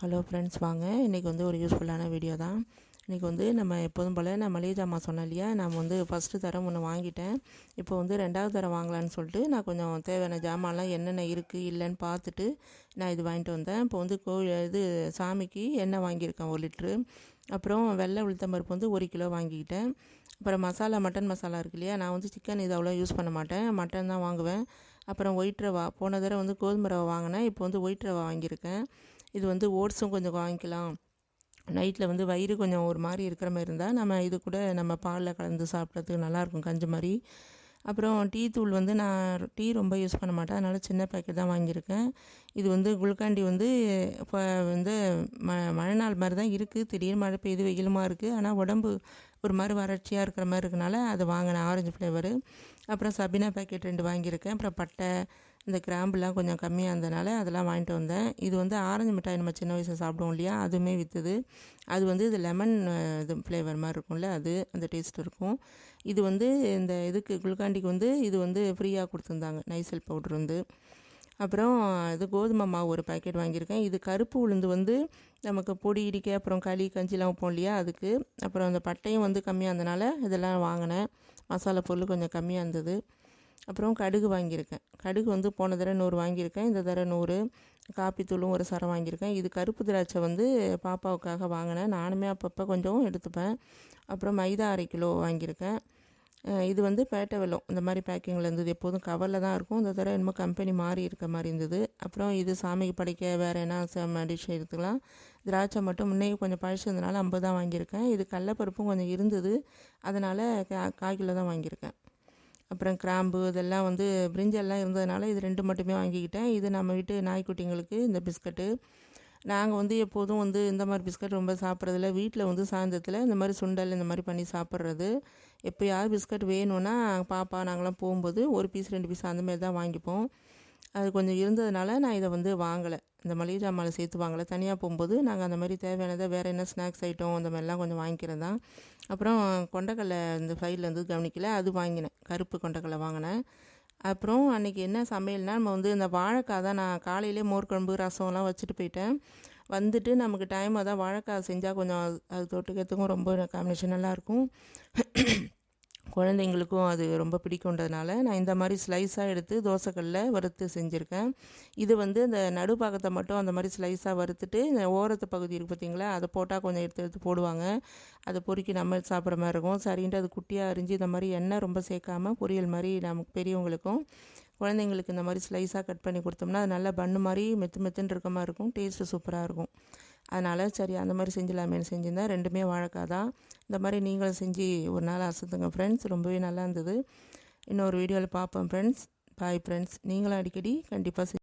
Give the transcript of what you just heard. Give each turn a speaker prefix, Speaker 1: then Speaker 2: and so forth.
Speaker 1: Hello friends வாங்க. இன்றைக்கி வந்து ஒரு யூஸ்ஃபுல்லான வீடியோ தான். இன்றைக்கி வந்து நம்ம எப்போதும் போல் நான் மளிகை ஜாமான் சொன்னேன் இல்லையா? நான் வந்து ஃபஸ்ட்டு தரம் ஒன்று வாங்கிட்டேன். இப்போ வந்து ரெண்டாவது தரம் வாங்கலான்னு சொல்லிட்டு நான் கொஞ்சம் தேவையான ஜாமான்லாம் என்னென்ன இருக்குது இல்லைன்னு பார்த்துட்டு நான் இது வாங்கிட்டு வந்தேன். இப்போ வந்து கோ இது சாமிக்கு எண்ணெய் வாங்கியிருக்கேன் ஒரு லிட்ரு. அப்புறம் வெள்ளை உளுத்தம்பருப்பு வந்து ஒரு கிலோ வாங்கிக்கிட்டேன். அப்புறம் மசாலா மட்டன் மசாலா இருக்கு இல்லையா? நான் வந்து சிக்கன் இது அவ்வளோ யூஸ் பண்ண மாட்டேன். மட்டன் தான் வாங்குவேன். அப்புறம் ஒயிட் ரவா. போன தடவை வந்து கோதுமை ரவா வாங்கினேன். இப்போ வந்து ஒயிட் ரவா வாங்கியிருக்கேன். இது வந்து ஓட்ஸும் கொஞ்சம் வாங்கிக்கலாம். நைட்டில் வந்து வயிறு கொஞ்சம் ஒரு மாதிரி இருக்கிற மாதிரி இருந்தால் நம்ம இது கூட நம்ம பாலில் கலந்து சாப்பிட்றதுக்கு நல்லாயிருக்கும் கஞ்சி மாதிரி. அப்புறம் டீ தூள் வந்து நான் டீ ரொம்ப யூஸ் பண்ண மாட்டேன். அதனால் சின்ன பேக்கெட் தான் வாங்கியிருக்கேன். இது வந்து குளுக்காண்டி வந்து இப்போ வந்து ம மழை நாள் மாதிரி தான் இருக்குது திடீர்னு மழை பெய்யுது வெயிலுமா இருக்குது ஆனால் உடம்பு ஒரு மாதிரி வறட்சியாக இருக்கிற மாதிரி இருக்கனால அது வாங்கினேன் ஆரஞ்சு ஃப்ளேவரு அப்புறம் சபினா பேக்கெட் ரெண்டு வாங்கியிருக்கேன். அப்புறம் பட்டை இந்த கிராம்புலாம் கொஞ்சம் கம்மியாக இருந்தனால அதெல்லாம் வாங்கிட்டு வந்தேன். இது வந்து ஆரஞ்சு மிட்டாய் நம்ம சின்ன வயசில் சாப்பிடுவோம் இல்லையா? அதுவுமே விற்றுது அது வந்து இது லெமன் இது ஃப்ளேவர் மாதிரி இருக்கும்ல அது அந்த டேஸ்ட் இருக்கும். இது வந்து இந்த இதுக்கு குளுக்காண்டிக்கு வந்து இது வந்து ஃப்ரீயாக கொடுத்துருந்தாங்க. நைசல் பவுட்ரு வந்து. அப்புறம் இது கோதுமை மாவு ஒரு பாக்கெட் வாங்கியிருக்கேன். இது கருப்பு உளுந்து வந்து நமக்கு பொடி இடிக்க அப்புறம் களி கஞ்சிலாம் வைப்போம் இல்லையா? அதுக்கு. அப்புறம் அந்த பட்டையும் வந்து கம்மியாக இருந்தனால இதெல்லாம் வாங்கினேன். மசாலா பொருள் கொஞ்சம் கம்மியாக இருந்தது. அப்புறம் கடுகு வாங்கியிருக்கேன். கடுகு வந்து போன தடவை நூறு வாங்கியிருக்கேன். இந்த தடவை நூறு. காப்பித்தூளும் ஒரு சரம் வாங்கியிருக்கேன். இது கருப்பு திராட்சை வந்து பாப்பாவுக்காக வாங்கினேன். நானுமே அப்பப்போ கொஞ்சம் எடுத்துப்பேன். அப்புறம் மைதா அரை கிலோ வாங்கியிருக்கேன். இது வந்து பேட்டை வெள்ளம் இந்த மாதிரி பேக்கிங்கில் இருந்தது. எப்போதும் கவரில் தான் இருக்கும். இந்த தடவை என்னமோ கம்பெனி மாறி இருக்க மாதிரி இருந்தது. அப்புறம் இது சாமிக்கு படைக்க வேறு என்ன டிஷ் எடுத்துக்கலாம். திராட்சை மட்டும் முன்னே கொஞ்சம் பழிச்சதுனால ஐம்பது தான் வாங்கியிருக்கேன். இது கடலப்பருப்பும் கொஞ்சம் இருந்தது. அதனால் கால் கிலோ தான் வாங்கியிருக்கேன். அப்புறம் கிராம்பு இதெல்லாம் வந்து பிரிஞ்செல்லாம் இருந்ததுனால இது ரெண்டு மட்டுமே வாங்கிக்கிட்டேன். இது நம்ம வீட்டு நாய்க்குட்டிங்களுக்கு இந்த பிஸ்கட்டு. நாங்கள் வந்து எப்போதும் வந்து இந்த மாதிரி பிஸ்கட் ரொம்ப சாப்பிட்றதில்ல. வீட்டில் வந்து சாயந்தரத்தில் இந்த மாதிரி சுண்டல் இந்த மாதிரி பண்ணி சாப்பிட்றது. எப்போயாவது பிஸ்கட் வேணும்னா பாப்பா நாங்களாம் போகும்போது ஒரு பீஸ் ரெண்டு பீஸ் அந்த மாதிரி தான் வாங்கிப்போம். அது கொஞ்சம் இருந்ததுனால நான் இதை வந்து வாங்கலை. இந்த மளிகை ஜாமாவில் சேர்த்து வாங்கலை. தனியாக போகும்போது நாங்கள் அந்த மாதிரி தேவையானதை வேறு என்ன ஸ்நாக்ஸ் ஐட்டம் அந்த மாதிரிலாம் கொஞ்சம் வாங்கிக்கிறது தான். அப்புறம் கொண்டக்கடலை இந்த ஃபைலில் வந்து கவனிக்கல. அது வாங்கினேன். கருப்பு கொண்டக்கடலை வாங்கினேன். அப்புறம் அன்றைக்கி என்ன சமையல்னால் நம்ம வந்து இந்த வாழைக்காய் தான் நான் காலையிலே மோர் குழம்பு ரசம்லாம் வச்சுட்டு போயிட்டேன். வந்துட்டு நமக்கு டைம் அதான் வாழைக்காய் செஞ்சால் கொஞ்சம் அது தொட்டுக்கிறதுக்கும் ரொம்ப காம்பினேஷன் நல்லாயிருக்கும் குழந்தைங்களுக்கும் அது ரொம்ப பிடிக்குன்றதுனால நான் இந்த மாதிரி ஸ்லைஸாக எடுத்து தோசைக்கல்லில் வறுத்து செஞ்சுருக்கேன். இது வந்து இந்த நடுப்பாகத்தை மட்டும் அந்த மாதிரி ஸ்லைஸாக வறுத்துட்டு இந்த ஓரத்து பகுதி இருக்குது பார்த்தீங்களா அதை போட்டால் கொஞ்சம் எடுத்து எடுத்து போடுவாங்க. அதை பொறுக்கி நம்ம சாப்பிட்ற மாதிரி இருக்கும். சரின்ட்டு அது குட்டியாக அரிஞ்சு இந்த மாதிரி எண்ணெய் ரொம்ப சேர்க்காமல் பொரியல் மாதிரி நமக்கு பெரியவங்களுக்கும் குழந்தைங்களுக்கு இந்த மாதிரி ஸ்லைஸாக கட் பண்ணி கொடுத்தோம்னா அது நல்லா பண்ணு மாதிரி மெத்து மெத்துன்னு இருக்க மாதிரி இருக்கும். டேஸ்ட்டு சூப்பராக இருக்கும். அதனால் சரி அந்த மாதிரி செஞ்சிடலாமேனு செஞ்சுருந்தேன் ரெண்டுமே வாழைக்காய் தான். இந்த மாதிரி நீங்களும் செஞ்சு ஒரு நாள் அசத்துங்க ஃப்ரெண்ட்ஸ் ரொம்பவே நல்லா இருந்தது. இன்னொரு வீடியோவில் பார்ப்போம் ஃப்ரெண்ட்ஸ் பாய் ஃப்ரெண்ட்ஸ் நீங்களும் அடிக்கடி கண்டிப்பாக